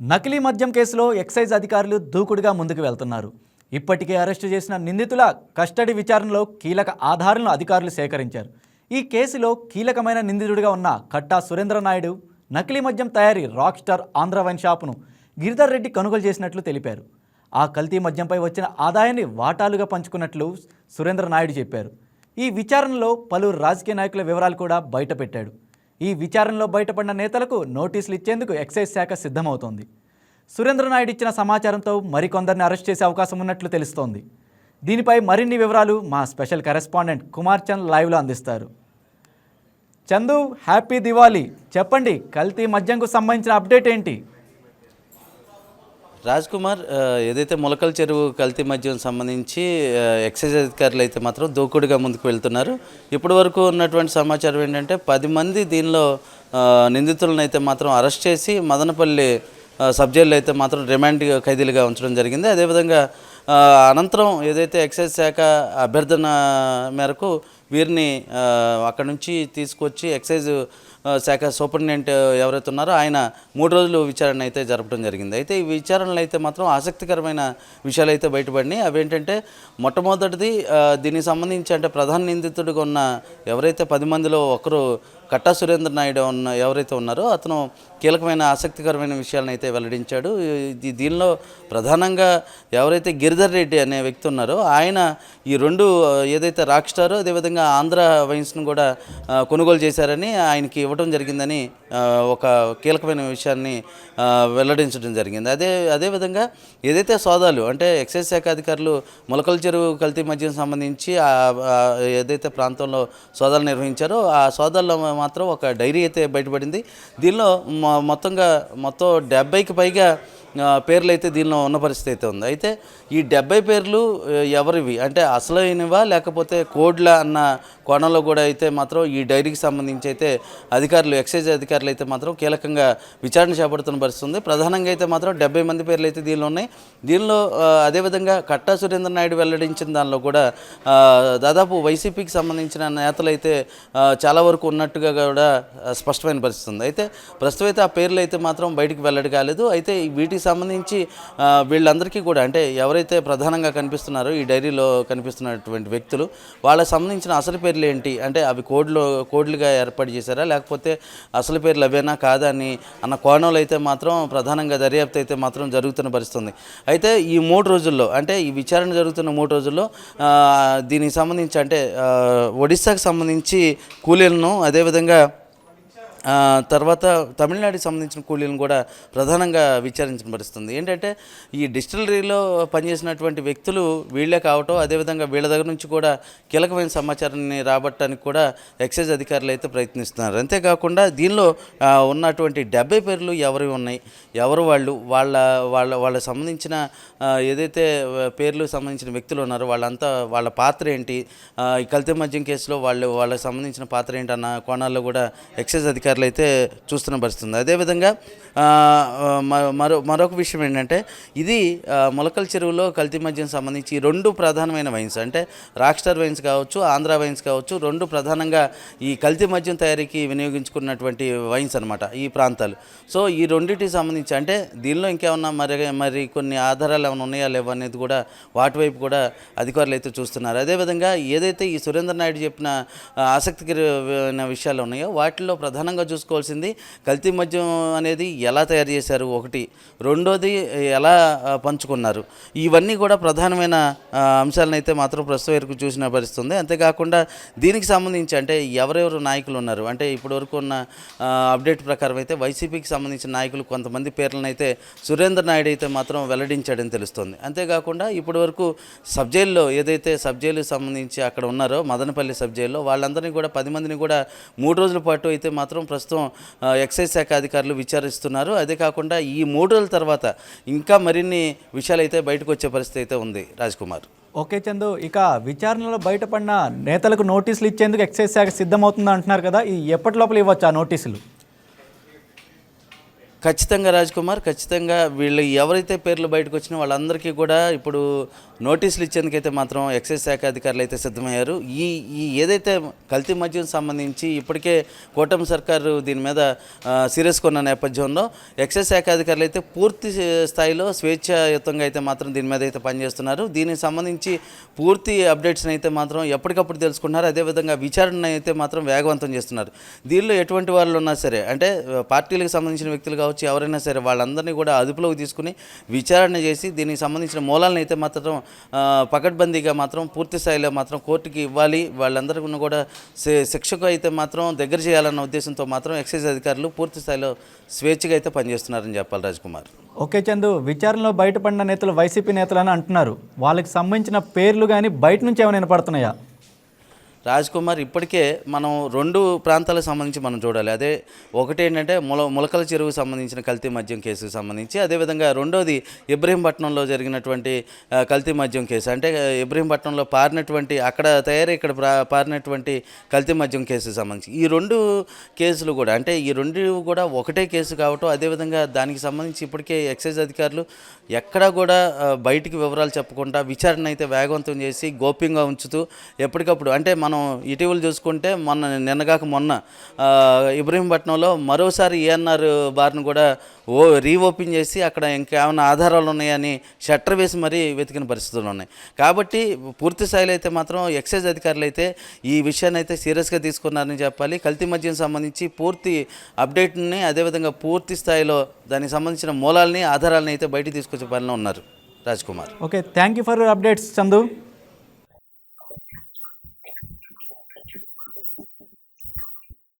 నకిలీ మద్యం కేసులో ఎక్సైజ్ అధికారులు దూకుడుగా ముందుకు వెళ్తున్నారు. ఇప్పటికే అరెస్టు చేసిన నిందితుల కస్టడీ విచారణలో కీలక ఆధారాలను అధికారులు సేకరించారు. ఈ కేసులో కీలకమైన నిందితుడిగా ఉన్న కట్టా సురేంద్ర నాయుడు నకిలీ మద్యం తయారీ రాక్ స్టార్ ఆంధ్ర వైన్ షాపును గిరిధర్ రెడ్డి కొనుగోలు చేసినట్లు తెలిపారు. ఆ కల్తీ మద్యంపై వచ్చిన ఆదాయాన్ని వాటాలుగా పంచుకున్నట్లు సురేంద్ర నాయుడు చెప్పారు. ఈ విచారణలో పలువురు రాజకీయ నాయకుల వివరాలు కూడా బయటపెట్టాడు. ఈ విచారణలో బయటపడిన నేతలకు నోటీసులు ఇచ్చేందుకు ఎక్సైజ్ శాఖ సిద్ధమవుతోంది. సురేంద్ర నాయుడు ఇచ్చిన సమాచారంతో మరికొందరిని అరెస్ట్ చేసే అవకాశం ఉన్నట్లు తెలుస్తోంది. దీనిపై మరిన్ని వివరాలు మా స్పెషల్ కరెస్పాండెంట్ కుమార్ చంద్ లైవ్లో అందిస్తారు. చందు హ్యాపీ దివాళీ. చెప్పండి కల్తీ మద్యంకు సంబంధించిన అప్డేట్ ఏంటి? రాజ్ కుమార్ ఏదైతే మొలకల చెరువు కల్తీ మద్యం సంబంధించి ఎక్సైజ్ అధికారులు అయితే మాత్రం దూకుడుగా ముందుకు వెళ్తున్నారు. ఇప్పటి వరకు ఉన్నటువంటి సమాచారం ఏంటంటే పది మంది దీనిలో నిందితులను అయితే మాత్రం అరెస్ట్ చేసి మదనపల్లి సబ్ జైల్లో అయితే మాత్రం రిమాండ్ ఖైదీలుగా ఉంచడం జరిగింది. అదేవిధంగా అనంతరం ఏదైతే ఎక్సైజ్ శాఖ అభ్యర్థన మేరకు వీరిని అక్కడ నుంచి తీసుకొచ్చి ఎక్సైజ్ శాఖ సూపరింటెండెంట్ ఎవరైతే ఉన్నారో ఆయన మూడు రోజులు విచారణ అయితే జరపడం జరిగింది. అయితే ఈ విచారణలు అయితే మాత్రం ఆసక్తికరమైన విషయాలు అయితే బయటపడినాయి. అవేంటంటే మొట్టమొదటిది దీనికి సంబంధించి అంటే ప్రధాన నిందితుడిగా ఉన్న ఎవరైతే పది మందిలో ఒకరు కట్టా సురేంద్ర నాయుడు ఉన్న ఎవరైతే ఉన్నారో అతను కీలకమైన ఆసక్తికరమైన విషయాలను అయితే వెల్లడించాడు. ఇది దీనిలో ప్రధానంగా ఎవరైతే గిరిధర్ రెడ్డి అనే వ్యక్తి ఉన్నారో ఆయన ఈ రెండు ఏదైతే రాక్ స్టారో అదేవిధంగా ఆంధ్ర వైన్స్ను కూడా కొనుగోలు చేశారని ఆయనకి ఇవ్వడం జరిగిందని ఒక కీలకమైన విషయాన్ని వెల్లడించడం జరిగింది. అదే అదేవిధంగా ఏదైతే సోదాలు అంటే ఎక్సైజ్ శాఖ అధికారులు మొలకల చెరువు కల్తీ మద్యం సంబంధించి ఏదైతే ప్రాంతంలో సోదాలు నిర్వహించారో ఆ సోదాల్లో మాత్రం ఒక డైరీ అయితే బయటపడింది. దీనిలో మొత్తంగా మొత్తం డెబ్బైకి పైగా పేర్లు అయితే దీనిలో ఉన్న పరిస్థితి అయితే ఉంది. అయితే ఈ డెబ్బై పేర్లు ఎవరివి? అంటే అసలైనవా లేకపోతే కోడ్ల అన్న కోణంలో కూడా అయితే మాత్రం ఈ డైరీకి సంబంధించి అయితే అధికారులు ఎక్సైజ్ అధికారులు అయితే మాత్రం కీలకంగా విచారణ చేపడుతున్న పరిస్థితి ఉంది. ప్రధానంగా అయితే మాత్రం డెబ్బై మంది పేర్లు అయితే దీనిలో ఉన్నాయి. దీనిలో అదేవిధంగా కట్టా సురేంద్ర నాయుడు వెల్లడించిన దానిలో కూడా దాదాపు వైసీపీకి సంబంధించిన నేతలు అయితే చాలా వరకు ఉన్నట్టుగా కూడా స్పష్టమైన పరిస్థితి ఉంది. అయితే ప్రస్తుతం అయితే ఆ పేర్లు అయితే మాత్రం బయటికి వెల్లడి కాలేదు. అయితే వీటి దీనికి సంబంధించి వీళ్ళందరికీ కూడా అంటే ఎవరైతే ప్రధానంగా కనిపిస్తున్నారో ఈ డైరీలో కనిపిస్తున్నటువంటి వ్యక్తులు వాళ్ళకి సంబంధించిన అసలు పేర్లు ఏంటి? అంటే అవి కోడ్లు కోడ్లుగా ఏర్పాటు చేశారా? లేకపోతే అసలు పేర్లు అవేనా కాదా అని అన్న కోణంలో అయితే మాత్రం ప్రధానంగా దర్యాప్తు అయితే మాత్రం జరుగుతున్న పరిస్థితుంది. అయితే ఈ మూడు రోజుల్లో అంటే ఈ విచారణ జరుగుతున్న మూడు రోజుల్లో దీనికి సంబంధించి అంటే ఒడిస్సాకు ఒడిశాకు సంబంధించి కూలీలను అదేవిధంగా తర్వాత తమిళనాడుకి సంబంధించిన కూలీలను కూడా ప్రధానంగా విచారించిన పరిస్థితుంది. ఏంటంటే ఈ డిస్టిలరీలో పనిచేసినటువంటి వ్యక్తులు వీళ్ళే కావటం అదేవిధంగా వీళ్ళ దగ్గర నుంచి కూడా కీలకమైన సమాచారాన్ని రాబట్టడానికి కూడా ఎక్సైజ్ అధికారులు అయితే ప్రయత్నిస్తున్నారు. అంతేకాకుండా దీనిలో ఉన్నటువంటి డెబ్బై పేర్లు ఎవరు ఉన్నాయి ఎవరు వాళ్ళు వాళ్ళ వాళ్ళ వాళ్ళకి సంబంధించిన ఏదైతే పేర్లు సంబంధించిన వ్యక్తులు ఉన్నారో వాళ్ళంతా వాళ్ళ పాత్ర ఏంటి ఈ కల్తీ మద్యం కేసులో వాళ్ళు వాళ్ళకి సంబంధించిన పాత్ర ఏంటి అన్న కోణాల్లో కూడా ఎక్సైజ్ అధికారులు అయితే చూస్తున్న పరిస్థితుంది. అదేవిధంగా మ- మరో మరొక విషయం ఏంటంటే ఇది మొలకల చెరువులో కల్తీ మద్యం సంబంధించి రెండు ప్రధానమైన వైన్స్. అంటే రాక్స్టార్ వైన్స్ కావచ్చు ఆంధ్ర వైన్స్ కావచ్చు రెండు ప్రధానంగా ఈ కల్తీ మద్యం తయారీకి వినియోగించుకున్నటువంటి వైన్స్ అనమాట ఈ ప్రాంతాలు. సో ఈ రెండింటికి సంబంధించి అంటే దీనిలో ఇంకేమన్నా మరి మరి కొన్ని ఆధారాలు ఏమైనా ఉన్నాయా లేవా అనేది కూడా వాటి వైపు కూడా అధికారులు అయితే చూస్తున్నారు. అదేవిధంగా ఏదైతే ఈ సురేంద్ర నాయుడు చెప్పిన ఆసక్తికరమైన విషయాలు ఉన్నాయో వాటిలో ప్రధానంగా చూసుకోవాల్సింది. కల్తీ మద్యం అనేది ఎలా తయారు చేశారు? ఒకటి. రెండోది ఎలా పంచుకున్నారు? ఇవన్నీ కూడా ప్రధానమైన అంశాలను అయితే మాత్రం ప్రస్తుతం వరకు చూసిన పరిస్థితుంది. అంతేకాకుండా దీనికి సంబంధించి అంటే ఎవరెవరు నాయకులు ఉన్నారు? అంటే ఇప్పటివరకు ఉన్న అప్డేట్ ప్రకారం అయితే వైసీపీకి సంబంధించిన నాయకులు కొంతమంది పేర్లను అయితే సురేంద్ర నాయుడు అయితే మాత్రం వెల్లడించాడని తెలుస్తుంది. అంతేకాకుండా ఇప్పటివరకు సబ్ జైల్లో ఏదైతే సబ్ జైలు సంబంధించి అక్కడ ఉన్నారో మదనపల్లి సబ్ జైల్లో వాళ్ళందరినీ కూడా పది మందిని కూడా మూడు రోజుల పాటు అయితే మాత్రం ప్రస్తుతం ఎక్సైజ్ శాఖ అధికారులు విచారిస్తున్నారు. అదే కాకుండా ఈ మూడు రోజుల తర్వాత ఇంకా మరిన్ని విషయాలు అయితే బయటకు వచ్చే పరిస్థితి అయితే ఉంది. రాజ్ కుమార్. ఓకే చందు ఇక విచారణలో బయటపడిన నేతలకు నోటీసులు ఇచ్చేందుకు ఎక్సైజ్ శాఖ సిద్ధమవుతుంది అంటున్నారు కదా. ఈ ఎప్పటి లోపల ఇవ్వచ్చు ఆ నోటీసులు? ఖచ్చితంగా రాజ్ కుమార్ ఖచ్చితంగా వీళ్ళు ఎవరైతే పేర్లు బయటకు వచ్చినా వాళ్ళందరికీ కూడా ఇప్పుడు నోటీసులు ఇచ్చేందుకైతే మాత్రం ఎక్సైజ్ శాఖ అధికారులు అయితే సిద్ధమయ్యారు. ఈ ఈ ఏదైతే కల్తీ మద్యం సంబంధించి ఇప్పటికే కూటమి సర్కారు దీని మీద సీరియస్ కొన్న నేపథ్యంలో ఎక్సైజ్ శాఖ అధికారులు అయితే పూర్తి స్థాయిలో స్వేచ్ఛాయుతంగా అయితే మాత్రం దీని మీద అయితే పనిచేస్తున్నారు. దీనికి సంబంధించి పూర్తి అప్డేట్స్ని అయితే మాత్రం ఎప్పటికప్పుడు తెలుసుకుంటున్నారు. అదేవిధంగా విచారణ అయితే మాత్రం వేగవంతం చేస్తున్నారు. దీనిలో ఎటువంటి వాళ్ళు ఉన్నా సరే అంటే పార్టీలకు సంబంధించిన వ్యక్తులు కావచ్చు ఎవరైనా సరే వాళ్ళందరినీ కూడా అదుపులోకి తీసుకుని విచారణ చేసి దీనికి సంబంధించిన మూలాలను అయితే మాత్రం పకడ్బందీగా మాత్రం పూర్తి స్థాయిలో మాత్రం కోర్టుకి ఇవ్వాలి. వాళ్ళందరికీ కూడా శిక్షకు అయితే మాత్రం దగ్గర చేయాలన్న ఉద్దేశంతో మాత్రం ఎక్సైజ్ అధికారులు పూర్తి స్థాయిలో స్వేచ్ఛగా అయితే పనిచేస్తున్నారని చెప్పాలి రాజ్ కుమార్ ఓకే చందు విచారణలో బయటపడిన నేతలు వైసీపీ నేతలు అని అంటున్నారు. వాళ్ళకి సంబంధించిన పేర్లు కానీ బయట నుంచి ఏమైనా వినపడుతున్నాయా? రాజ్ కుమార్ ఇప్పటికే మనం రెండు ప్రాంతాలకు సంబంధించి మనం చూడాలి. అదే ఒకటి ఏంటంటే ముల ములకల చెరువుకు సంబంధించిన కల్తీ మద్యం కేసుకు సంబంధించి అదేవిధంగా రెండోది ఇబ్రహీంపట్నంలో జరిగినటువంటి కల్తీ మద్యం కేసు. అంటే ఇబ్రహీంపట్నంలో పారినటువంటి అక్కడ తయారీ ఇక్కడ ప్రా- పారినటువంటి కల్తీ మద్యం కేసుకు సంబంధించి. ఈ రెండు కేసులు కూడా అంటే ఈ రెండు కూడా ఒకటే కేసు కావటం అదేవిధంగా దానికి సంబంధించి ఇప్పటికే ఎక్సైజ్ అధికారులు ఎక్కడా కూడా బయటికి వివరాలు చెప్పకుండా విచారణ అయితే వేగవంతం చేసి గోప్యంగా ఉంచుతూ ఎప్పటికప్పుడు అంటే మనం మనం ఇటీవల చూసుకుంటే మొన్న నిన్నగాక మొన్న ఇబ్రహీంపట్నంలో మరోసారి ఏఎన్ఆర్ బార్ను కూడా ఓ రీఓపెన్ చేసి అక్కడ ఇంకేమైనా ఆధారాలు ఉన్నాయని షట్టర్ వేసి మరీ వెతికిన పరిస్థితులు ఉన్నాయి. కాబట్టి పూర్తి స్థాయిలో అయితే మాత్రం ఎక్సైజ్ అధికారులు అయితే ఈ విషయాన్ని అయితే సీరియస్గా తీసుకున్నారని చెప్పాలి. కల్తీ మద్యం సంబంధించి పూర్తి అప్డేట్ని అదేవిధంగా పూర్తి స్థాయిలో దానికి సంబంధించిన మూలాలని ఆధారాలని అయితే బయటికి తీసుకొచ్చే పనిలో ఉన్నారు Raj Kumar. Okay thank you for updates Chandu.